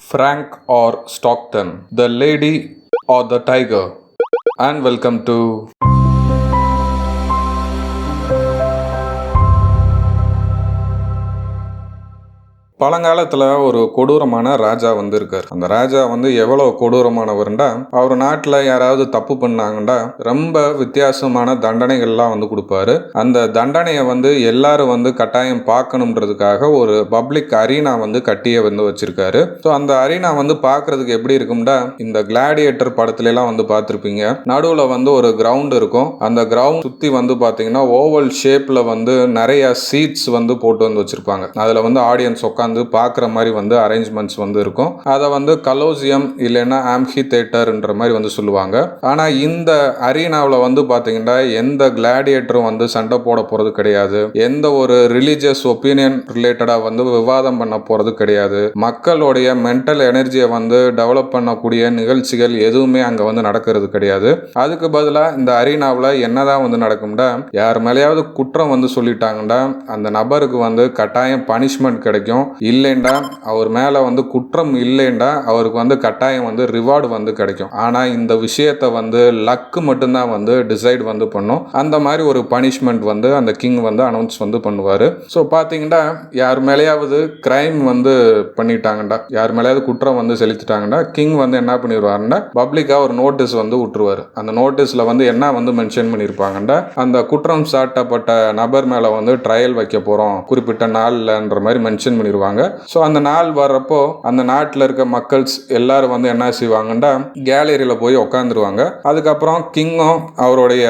Frank or Stockton, the lady or the tiger, and welcome to பழங்காலத்தில் ஒரு கொடூரமான ராஜா வந்து இருக்கார் அந்த ராஜா வந்து எவ்வளோ கொடூரமானவர்ண்டா அவர் நாட்டில் யாராவது தப்பு பண்ணாங்கண்டா ரொம்ப வித்தியாசமான தண்டனைகள்லாம் வந்து கொடுப்பாரு. அந்த தண்டனையை வந்து எல்லாரும் வந்து கட்டாயம் பார்க்கணுன்றதுக்காக ஒரு பப்ளிக் அரீனா வந்து கட்டிய வந்து வச்சிருக்காரு. ஸோ அந்த அரீனா வந்து பார்க்கறதுக்கு எப்படி இருக்கும்டா இந்த கிளாடியேட்டர் படத்துல எல்லாம் வந்து பார்த்துருப்பீங்க நடுவில் வந்து ஒரு கிரவுண்ட் இருக்கும். அந்த கிரவுண்ட் சுற்றி வந்து பார்த்தீங்கன்னா ஓவல் ஷேப்பில் வந்து நிறைய சீட்ஸ் வந்து போட்டு வந்து வச்சிருப்பாங்க. அதில் வந்து ஆடியன்ஸ் உட்காந்து பார்க்குற மாதிரி வந்து அரேஞ்ச்மெண்ட்ஸ் வந்து இருக்கும். அதை வந்து கலோசியம் இல்லைன்னா ஆம்ஹி தேட்டர்ன்ற மாதிரி வந்து சொல்லுவாங்க. ஆனால் இந்த அரீனாவில் வந்து பார்த்தீங்கன்னா எந்த கிளாடியேட்டரும் வந்து சண்டை போட போகிறது கிடையாது. எந்த ஒரு ரிலீஜியஸ் ஒப்பீனியன் ரிலேட்டடாக வந்து விவாதம் பண்ண போகிறது கிடையாது. மக்களுடைய மென்டல் எனர்ஜியை வந்து டெவலப் பண்ணக்கூடிய நிகழ்ச்சிகள் எதுவுமே அங்கே வந்து நடக்கிறது கிடையாது. அதுக்கு பதிலாக இந்த அரீனாவில் என்னதான் வந்து நடக்கும்டா யார் மேலேயாவது குற்றம் வந்து சொல்லிட்டாங்கன்னா அந்த நபருக்கு வந்து கட்டாயம் பனிஷ்மெண்ட் கிடைக்கும். இல்லைண்டா அவர் மேலே வந்து குற்றம் இல்லைண்டா அவருக்கு வந்து கட்டாயம் வந்து ரிவார்டு வந்து கிடைக்கும். ஆனால் இந்த விஷயத்தை வந்து லக்கு மட்டும்தான் வந்து டிசைட் வந்து பண்ணும். அந்த மாதிரி ஒரு பனிஷ்மெண்ட் வந்து அந்த கிங் வந்து அனௌன்ஸ் வந்து பண்ணுவார். ஸோ பார்த்தீங்கன்னா யார் மேலேயாவது கிரைம் வந்து பண்ணிட்டாங்கடா யார் மேலேயாவது குற்றம் வந்து செலுத்திட்டாங்கன்னா கிங் வந்து என்ன பண்ணிடுவாருன்னா பப்ளிக்காக ஒரு நோட்டீஸ் வந்து விட்டுருவார். அந்த நோட்டீஸில் வந்து என்ன வந்து மென்ஷன் பண்ணியிருப்பாங்கடா அந்த குற்றம் சாட்டப்பட்ட நபர் மேலே வந்து ட்ரையல் வைக்க போகிறோம் குறிப்பிட்ட நாள்லன்ற மாதிரி மென்ஷன் பண்ணிடுவாங்க ஸோ அந்த நாள் வர்றப்போ அந்த நாட்டில் இருக்க மக்கள்ஸ் எல்லாரும் வந்து என்ன செய்வாங்கன்னா கேலரியில் போய் உட்காந்துருவாங்க அதுக்கப்புறம் கிங்கும் அவருடைய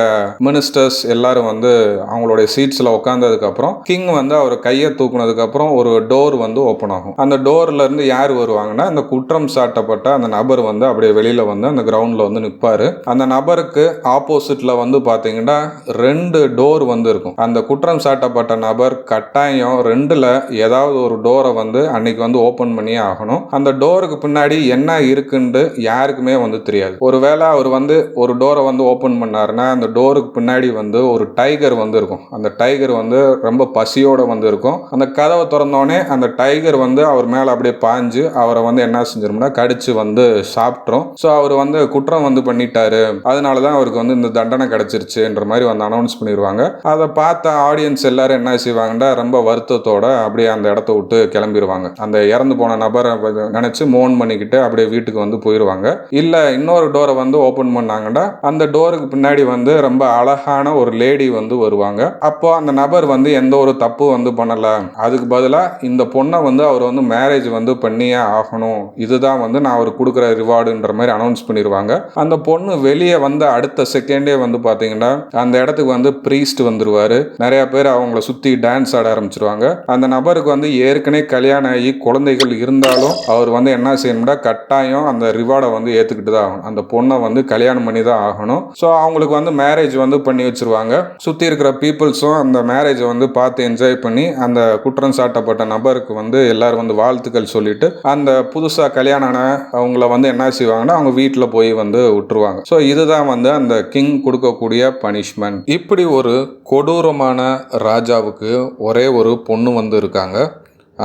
மினிஸ்டர்ஸ் எல்லாரும் வந்து அவங்களுடைய சீட்ஸில் உட்காந்ததுக்கப்புறம் கிங் வந்து அவர் கையை தூக்குனதுக்கப்புறம் ஒரு டோர் வந்து ஓப்பன் ஆகும். அந்த டோர்ல இருந்து யார் வருவாங்கன்னா அந்த குற்றம் சாட்டப்பட்ட அந்த நபர் வந்து அப்படியே வெளியில வந்து அந்த கிரவுண்ட்ல வந்து நிற்பாரு அந்த நபருக்கு ஆப்போசிட்ல வந்து பாத்தீங்கன்னா ரெண்டு டோர் வந்து இருக்கும். அந்த குற்றம் சாட்டப்பட்ட நபர் கட்டாயம் ரெண்டுல ஏதாவது ஒரு டோரை வந்து அன்னைக்கு வந்து ஓப்பன் பண்ணியே ஆகணும். அந்த டோருக்கு பின்னாடி என்ன இருக்குன்னு யாருக்குமே வந்து தெரியாது. ஒருவேளை அவர் வந்து ஒரு டோரை வந்து ஓப்பன் பண்ணாருன்னா அந்த டோருக்கு பின்னாடி வந்து ஒரு டைகர் வந்து இருக்கும். அந்த டைகர் வந்து ரொம்ப பசியோட வந்து இருக்கும். அந்த கதவை திறந்தோடனே அந்த டைகர் வந்து அவர் மேலே அப்படியே பாஞ்சு அவரை வந்து என்ன செஞ்சிரும்னா கடிச்சு வந்து சாப்பிட்ரும் ஸோ அவர் வந்து குற்றம் வந்து பண்ணிட்டாரு. அதனால தான் அவருக்கு வந்து இந்த தண்டனை கிடைச்சிருச்சுன்ற மாதிரி வந்து அனௌன்ஸ் பண்ணிடுவாங்க அதை பார்த்த ஆடியன்ஸ் எல்லாரும் என்ன செய்வாங்கன்னா ரொம்ப வருத்தத்தோட அப்படியே அந்த இடத்த விட்டு கிளம்பிடுவாங்க அந்த இறந்து போன நபரை நினச்சி நினைச்சு மோன் பண்ணிக்கிட்டு அப்படியே வீட்டுக்கு வந்து போயிடுவாங்க இல்ல இன்னொரு டோரை வந்து ஓபன் பண்ணாங்கன்னா அந்த டோருக்கு பின்னாடி வந்து ரொம்ப அழகான ஒரு லேடி வந்து வருவாங்க. அப்போ அந்த நபர் வந்து எந்த ஒரு தப்பு வந்து பண்ணல. அதுக்கு பதிலா இந்த பொண்ணை வந்து அவர் வந்து மேரேஜ் வந்து பண்ணியே ஆகணும். இதுதான் வந்து நான் அவர் கொடுக்குற ரிவார்டுன்ற மாதிரி அனௌன்ஸ் பண்ணிடுவாங்க அந்த பொண்ணு வெளியே வந்த அடுத்த செகண்டே வந்து பார்த்தீங்கன்னா அந்த இடத்துக்கு வந்து ப்ரீஸ்ட் வந்துருவாரு. நிறைய பேர் அவங்கள சுற்றி டான்ஸ் ஆட ஆரம்பிச்சிருவாங்க. அந்த நபருக்கு வந்து ஏற்கனவே கல்யாணம் ஆகி குழந்தைகள் இருந்தாலும் அவர் வந்து என்ன செய்யணும்னா கட்டாயம் அந்த ரிவார்டை வந்து ஏற்றுக்கிட்டு தான் ஆகணும். அந்த பொண்ணை வந்து கல்யாணம் பண்ணி தான் ஆகணும். ஸோ அவங்களுக்கு வந்து மேரேஜ் வந்து பண்ணி வச்சிருவாங்க. சுற்றி இருக்கிற பீப்புள்ஸும் அந்த மேரேஜை வந்து பார்த்து என்ஜாய் பண்ணி அந்த குற்றம் சாட்டப்பட்ட நபருக்கு வந்து எல்லாரும் வந்து வாழ்த்துக்கள் சொல்லிட்டு அந்த புதுசாக கல்யாணம் ஆன அவங்கள வந்து என்ன செய்வாங்கன்னா அவங்க வீட்டில் போய் வந்து விட்டுருவாங்க. ஸோ இதுதான் வந்து அந்த கிங் கொடுக்கக்கூடிய பனிஷ்மெண்ட் இப்படி ஒரு கொடூரமான ராஜாவுக்கு ஒரே ஒரு பொண்ணு வந்து இருக்காங்க.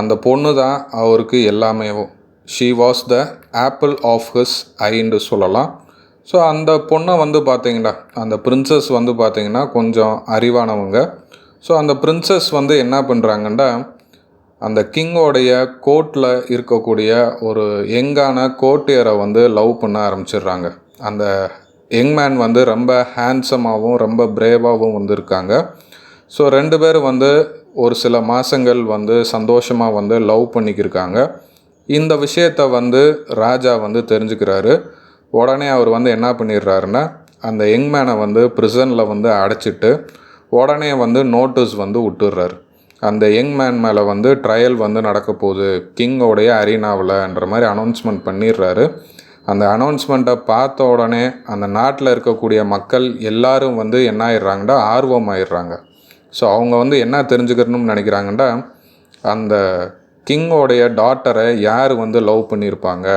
அந்த பொண்ணு தான் அவருக்கு எல்லாமே. She was the apple of his ஐன்னு சொல்லலாம். ஸோ அந்த பொண்ணை வந்து பார்த்தீங்கன்னா அந்த பிரின்சஸ் வந்து பார்த்தீங்கன்னா கொஞ்சம் அறிவானவங்க. ஸோ அந்த பிரின்சஸ் வந்து என்ன பண்ணுறாங்கன்னா அந்த கிங்கோடைய கோர்ட்டில் இருக்கக்கூடிய ஒரு யங்கான கோர்ட்டியரை வந்து லவ் பண்ண ஆரம்பிச்சிடுறாங்க. அந்த யங் மேன் வந்து ரொம்ப ஹேண்ட்ஸமாகவும் ரொம்ப பிரேவாகவும் வந்து இருக்காங்க ஸோ ரெண்டு பேரும் வந்து ஒரு சில மாதங்கள் வந்து சந்தோஷமாக வந்து லவ் பண்ணிக்கிருக்காங்க. இந்த விஷயத்தை வந்து ராஜா வந்து தெரிஞ்சுக்கிறாரு. உடனே அவர் வந்து என்ன பண்ணிடுறாருன்னா அந்த யங் மேனை வந்து ப்ரிசனில் வந்து அடைச்சிட்டு உடனே வந்து நோட்டீஸ் வந்து விட்டுடுறாரு. அந்த யங் மேன் மேலே வந்து ட்ரையல் வந்து நடக்க போகுது. கிங்கோடைய அரீனாவில்ன்ற மாதிரி அனௌன்ஸ்மெண்ட் பண்ணிடுறாரு. அந்த அனௌன்ஸ்மெண்ட்டை பார்த்த உடனே அந்த நாட்டில் இருக்கக்கூடிய மக்கள் எல்லாரும் வந்து என்ன ஆயிடுறாங்கன்னா ஆர்வம் ஆயிடுறாங்க ஸோ அவங்க வந்து என்ன தெரிஞ்சுக்கணும்னு நினைக்கிறாங்கன்னா அந்த கிங்கோடைய டாட்டரை யார் வந்து லவ் பண்ணியிருப்பாங்க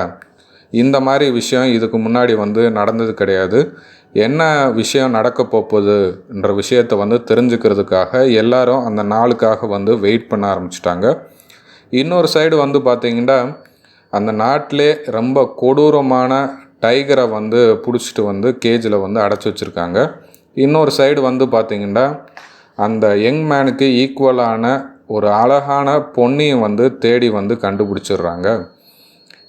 இந்த மாதிரி விஷயம் இதுக்கு முன்னாடி வந்து நடந்தது கிடையாது. என்ன விஷயம் நடக்க போகுதுன்ற விஷயத்தை வந்து தெரிஞ்சுக்கிறதுக்காக எல்லாரும் அந்த நாளுக்காக வந்து வெயிட் பண்ண ஆரம்பிச்சிட்டாங்க. இன்னொரு சைடு வந்து பார்த்தீங்கன்னா அந்த நாட்டிலே ரொம்ப கொடூரமான டைகரை வந்து பிடிச்சிட்டு வந்து கேஜில் வந்து அடைச்சி வச்சுருக்காங்க. இன்னொரு சைடு வந்து பார்த்திங்கன்னா அந்த யங் மேனுக்கு ஈக்குவலான ஒரு அழகான பொண்ணையும் வந்து தேடி வந்து கண்டுபிடிச்சிடுறாங்க.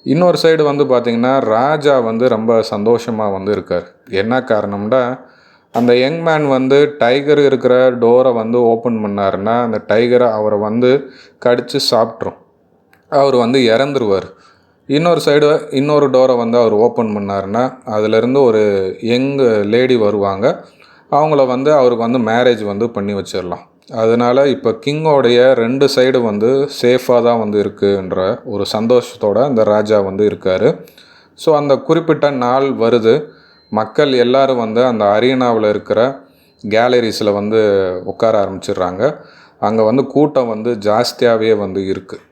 இன்னொரு சைடு வந்து பார்த்திங்கன்னா ராஜா வந்து ரொம்ப சந்தோஷமாக வந்து இருக்கார். என்ன காரணம்னா அந்த யங் மேன் வந்து டைகர் இருக்கிற டோரை வந்து ஓப்பன் பண்ணாருன்னா அந்த டைகரை அவரை வந்து கடித்து சாப்பிட்ரும். அவர் வந்து இறந்துருவார். இன்னொரு சைடு இன்னொரு டோரை வந்து அவர் ஓப்பன் பண்ணாருன்னா அதுலேருந்து ஒரு யங் லேடி வருவாங்க. அவங்கள வந்து அவருக்கு வந்து மேரேஜ் வந்து பண்ணி வச்சிடலாம் அதனால் இப்போ கிங்கோடைய ரெண்டு சைடு வந்து சேஃபாக தான் வந்து இருக்குன்ற ஒரு சந்தோஷத்தோட அந்த ராஜா வந்து இருக்கார். ஸோ அந்த குறிப்பிட்ட நாள் வருது. மக்கள் எல்லாரும் வந்து அந்த அரீனாவில் இருக்கிற கேலரிஸில் வந்து உட்கார ஆரம்பிச்சிடுறாங்க. அங்கே வந்து கூட்டம் வந்து ஜாஸ்தியாகவே வந்து இருக்குது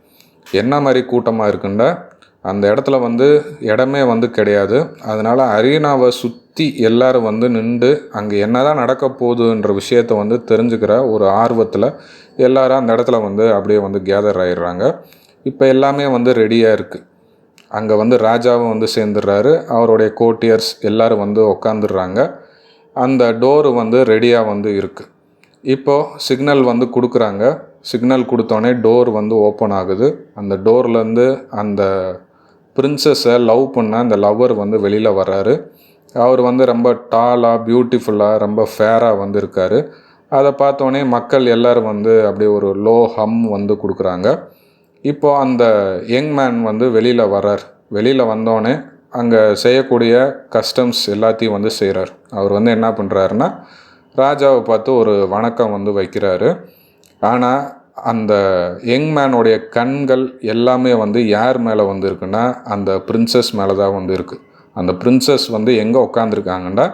என்ன மாதிரி கூட்டமாக இருக்குன்னா அந்த இடத்துல வந்து இடமே வந்து கிடையாது. அதனால் அரீனாவை சுற்றி எல்லோரும் வந்து நின்று அங்கே என்ன தான் நடக்க போகுதுன்ற விஷயத்த வந்து தெரிஞ்சுக்கிற ஒரு ஆர்வத்தில் எல்லோரும் அந்த இடத்துல வந்து அப்படியே வந்து கேதர் ஆயிடுறாங்க. இப்போ எல்லாமே வந்து ரெடியாக இருக்குது அங்கே வந்து ராஜாவும் வந்து சேர்ந்துடுறாரு. அவருடைய கோட்டியர்ஸ் எல்லோரும் வந்து உக்காந்துடுறாங்க. அந்த டோரு வந்து ரெடியாக வந்து இருக்குது இப்போது சிக்னல் வந்து கொடுக்குறாங்க. சிக்னல் கொடுத்தோடனே டோர் வந்து ஓப்பன் ஆகுது. அந்த டோர்லேருந்து அந்த பிரின்சஸை லவ் பண்ண அந்த லவ்வர் வந்து வெளியில் வர்றாரு. அவர் வந்து ரொம்ப டாலாக பியூட்டிஃபுல்லாக ரொம்ப ஃபேராக வந்து இருக்கார் அதை பார்த்தோன்னே மக்கள் எல்லோரும் வந்து அப்படியே ஒரு லோ ஹம் வந்து கொடுக்குறாங்க. இப்போ அந்த யங் மேன் வந்து வெளியில் வர்றார். வெளியில் வந்தோடனே அங்கே செய்யக்கூடிய கஸ்டம்ஸ் எல்லாத்தையும் வந்து செய்கிறார் அவர் வந்து என்ன பண்ணுறாருன்னா ராஜாவை பார்த்து ஒரு வணக்கம் வந்து வைக்கிறாரு. ஆனால் அந்த யங் மேனுடைய கண்கள் எல்லாமே வந்து யார் மேலே வந்து இருக்குன்னா அந்த பிரின்சஸ் மேலே தான் வந்து இருக்குது அந்த பிரின்சஸ் வந்து எங்கே உட்காந்துருக்காங்கன்னா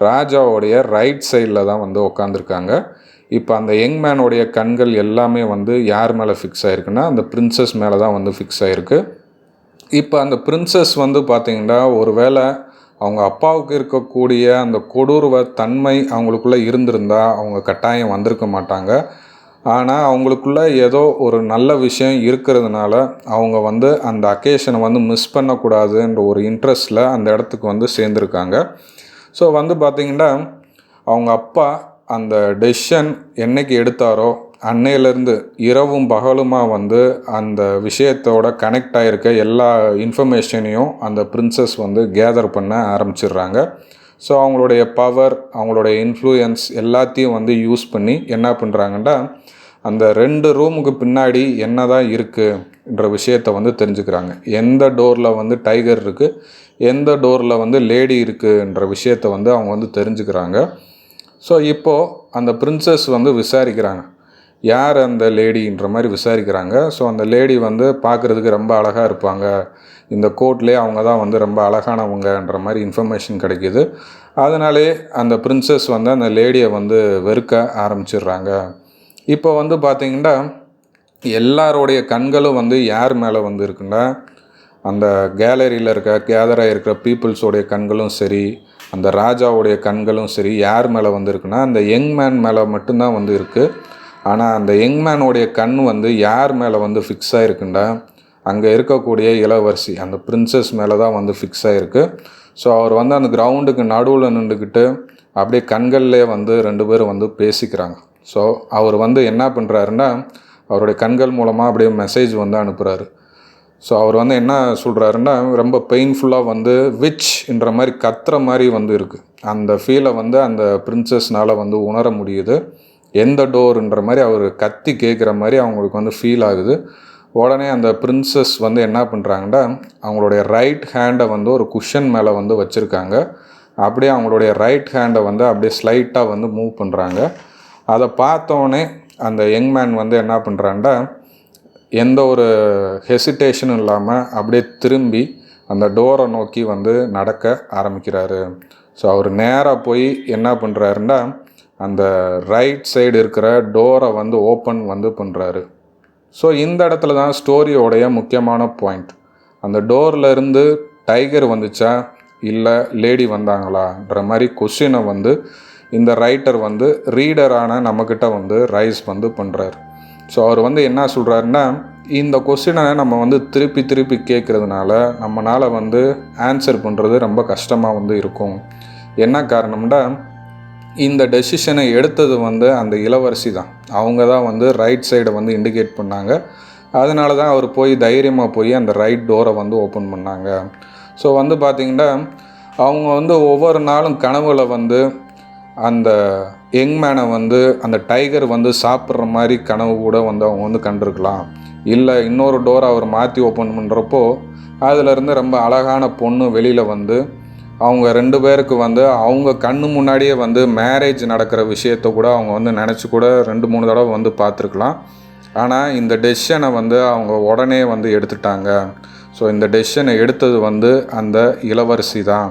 ராஜாவுடைய ரைட் சைடில் தான் வந்து உட்காந்துருக்காங்க இப்போ அந்த யங் மேனுடைய கண்கள் எல்லாமே வந்து யார் மேலே ஃபிக்ஸ் ஆகிருக்குன்னா அந்த பிரின்சஸ் மேலே தான் வந்து ஃபிக்ஸ் ஆகிருக்கு இப்போ அந்த பிரின்சஸ் வந்து பார்த்திங்கன்னா ஒருவேளை அவங்க அப்பாவுக்கு இருக்கக்கூடிய அந்த கொடூர்வ தன்மை அவங்களுக்குள்ளே இருந்திருந்தால் அவங்க கட்டாயம் வந்திருக்க மாட்டாங்க. ஆனால் அவங்களுக்குள்ள ஏதோ ஒரு நல்ல விஷயம் இருக்கிறதுனால அவங்க வந்து அந்த அக்கேஷனை வந்து மிஸ் பண்ணக்கூடாதுன்ற ஒரு இன்ட்ரெஸ்ட்டில் அந்த இடத்துக்கு வந்து சேர்ந்துருக்காங்க. ஸோ வந்து பார்த்திங்கன்னா அவங்க அப்பா அந்த டெசிஷன் என்னைக்கு எடுத்தாரோ அன்னையிலேருந்து இரவும் பகலுமாக வந்து அந்த விஷயத்தோட கனெக்ட் ஆகிருக்க எல்லா இன்ஃபர்மேஷனையும் அந்த பிரின்சஸ் வந்து கேதர் பண்ண ஆரம்பிச்சிடுறாங்க. ஸோ அவங்களுடைய பவர் அவங்களுடைய இன்ஃப்ளூயன்ஸ் எல்லாத்தையும் வந்து யூஸ் பண்ணி என்ன பண்ணுறாங்கன்னா அந்த ரெண்டு ரூமுக்கு பின்னாடி என்ன தான் இருக்குன்ற விஷயத்த வந்து தெரிஞ்சுக்கிறாங்க. எந்த டோரில் வந்து டைகர் இருக்குது எந்த டோரில் வந்து லேடி இருக்குன்ற விஷயத்த வந்து அவங்க வந்து தெரிஞ்சுக்கிறாங்க. ஸோ இப்போது அந்த பிரின்சஸ் வந்து விசாரிக்கிறாங்க. யார் அந்த லேடின்ற மாதிரி விசாரிக்கிறாங்க. ஸோ அந்த லேடி வந்து பார்க்குறதுக்கு ரொம்ப அழகாக இருப்பாங்க. இந்த கோர்ட்லேயே அவங்க தான் வந்து ரொம்ப அழகானவங்கன்ற மாதிரி இன்ஃபர்மேஷன் கிடைக்கிது. அதனாலே அந்த பிரின்சஸ் வந்து அந்த லேடியை வந்து வெறுக்க ஆரம்பிச்சிடுறாங்க. இப்போ வந்து பார்த்திங்கன்னா எல்லாருடைய கண்களும் வந்து யார் மேலே வந்து இருக்குன்னா அந்த கேலரியில் இருக்க கேதராக இருக்கிற பீப்புள்ஸோடைய கண்களும் சரி அந்த ராஜாவுடைய கண்களும் சரி யார் மேலே வந்து இருக்குன்னா அந்த யங் மேன் மேலே மட்டும்தான் வந்து இருக்குது ஆனால் அந்த யங் மேனோடைய கண் வந்து யார் மேலே வந்து ஃபிக்ஸ் ஆகிருக்குண்டா அங்கே இருக்கக்கூடிய இளவரசி அந்த பிரின்சஸ் மேலே தான் வந்து ஃபிக்ஸ் ஆகிருக்கு ஸோ அவர் வந்து அந்த கிரவுண்டுக்கு நடுவில் நின்றுக்கிட்டு அப்படியே கண்கள்லேயே வந்து ரெண்டு பேரும் வந்து பேசிக்கிறாங்க. ஸோ அவர் வந்து என்ன பண்ணுறாருன்னா அவருடைய கண்கள் மூலமாக அப்படியே மெசேஜ் வந்து அனுப்புகிறாரு ஸோ அவர் வந்து என்ன சொல்கிறாருன்னா ரொம்ப பெயின்ஃபுல்லாக வந்து விச்ன்ற மாதிரி கத்துற மாதிரி வந்து இருக்குது அந்த ஃபீலை வந்து அந்த பிரின்சஸ்னால் வந்து உணர முடியுது. எந்த டோருன்ற மாதிரி அவர் கத்தி கேட்குற மாதிரி அவங்களுக்கு வந்து ஃபீல் ஆகுது. உடனே அந்த பிரின்சஸ் வந்து என்ன பண்ணுறாங்கன்னா அவங்களுடைய ரைட் ஹேண்டை வந்து ஒரு குஷன் மேலே வந்து வச்சுருக்காங்க. அப்படியே அவங்களுடைய ரைட் ஹேண்டை வந்து அப்படியே ஸ்லைட்டாக வந்து மூவ் பண்ணுறாங்க அதை பார்த்தோன்னே அந்த யங் மேன் வந்து என்ன பண்ணுறான்டா எந்த ஒரு ஹெசிடேஷனும் இல்லாமல் அப்படியே திரும்பி அந்த டோரை நோக்கி வந்து நடக்க ஆரம்பிக்கிறாரு. ஸோ அவர் நேராக போய் என்ன பண்ணுறாருண்டா அந்த ரைட் சைடு இருக்கிற டோரை வந்து ஓப்பன் வந்து பண்ணுறாரு ஸோ இந்த இடத்துல தான் ஸ்டோரியோடைய முக்கியமான பாயிண்ட் அந்த டோரில் இருந்து டைகர் வந்துச்சா? இல்லை லேடி வந்தாங்களான்ற மாதிரி கொஷினை வந்து இந்த ரைட்டர் வந்து ரீடரான நம்மக்கிட்ட வந்து ரைஸ் வந்து பண்ணுறாரு ஸோ அவர் வந்து என்ன சொல்கிறாருன்னா இந்த கொஸ்டினை நம்ம வந்து திருப்பி திருப்பி கேட்குறதுனால நம்மளால் வந்து ஆன்சர் பண்ணுறது ரொம்ப கஷ்டமாக வந்து இருக்கும். என்ன காரணம்னா இந்த டெசிஷனை எடுத்தது வந்து அந்த இளவரசி தான். அவங்க தான் வந்து ரைட் சைடை வந்து இண்டிகேட் பண்ணாங்க. அதனால தான் அவர் போய் தைரியமாக போய் அந்த ரைட் டோரை வந்து ஓப்பன் பண்ணாங்க. ஸோ வந்து பார்த்திங்கன்னா அவங்க வந்து ஒவ்வொரு நாளும் கனவுகளை வந்து அந்த யங் மேனை வந்து அந்த டைகர் வந்து சாப்பிட்ற மாதிரி கனவு கூட வந்து அவங்க வந்து கண்டிருக்கலாம். இல்லை இன்னொரு டோரை அவர் மாற்றி ஓப்பன் பண்ணுறப்போ அதுலேருந்து ரொம்ப அழகான பொண்ணு வெளியில் வந்து அவங்க ரெண்டு பேருக்கு வந்து அவங்க கண்ணு முன்னாடியே வந்து மேரேஜ் நடக்கிற விஷயத்த கூட அவங்க வந்து நினச்சி கூட ரெண்டு மூணு தடவை வந்து பார்த்துருக்கலாம். ஆனால் இந்த டெசிஷனை வந்து அவங்க உடனே வந்து எடுத்துட்டாங்க. ஸோ இந்த டெசிஷனை எடுத்தது வந்து அந்த இளவரசி தான்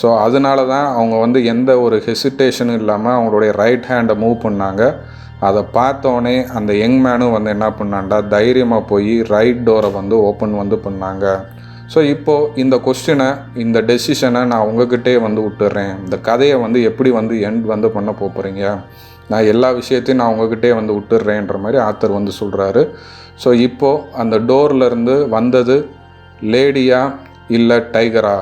ஸோ அதனால தான் அவங்க வந்து எந்த ஒரு ஹெசிடேஷனும் இல்லாமல் அவங்களுடைய ரைட் ஹேண்டை மூவ் பண்ணாங்க. அதை பார்த்தோன்னே அந்த யங் மேனும் வந்து என்ன பண்ணாண்டா தைரியமாக போய் ரைட் டோரை வந்து ஓப்பன் வந்து பண்ணாங்க. ஸோ இப்போது இந்த கொஸ்டினை இந்த டெசிஷனை நான் உங்ககிட்டே வந்து விட்டுறேன். இந்த கதையை வந்து எப்படி வந்து எண்ட் வந்து பண்ண போகிறீங்க நான் எல்லா விஷயத்தையும் நான் உங்ககிட்டே வந்து விட்டுறேன்ற மாதிரி ஆத்தர் வந்து சொல்கிறாரு ஸோ இப்போது அந்த டோர்லேருந்து வந்தது லேடியா இல்லை டைகரா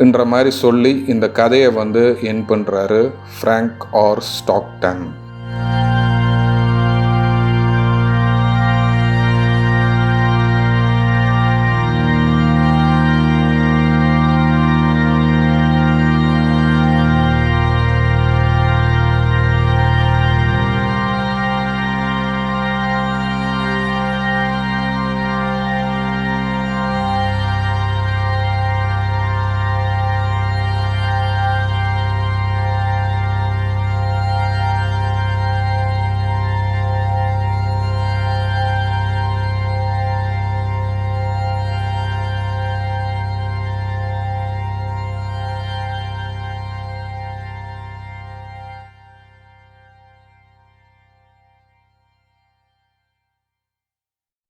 என்ற மாதிரி சொல்லி இந்த கதையை வந்து என் பண்ணுறாரு ஃப்ராங்க் ஆர் ஸ்டாக்டன்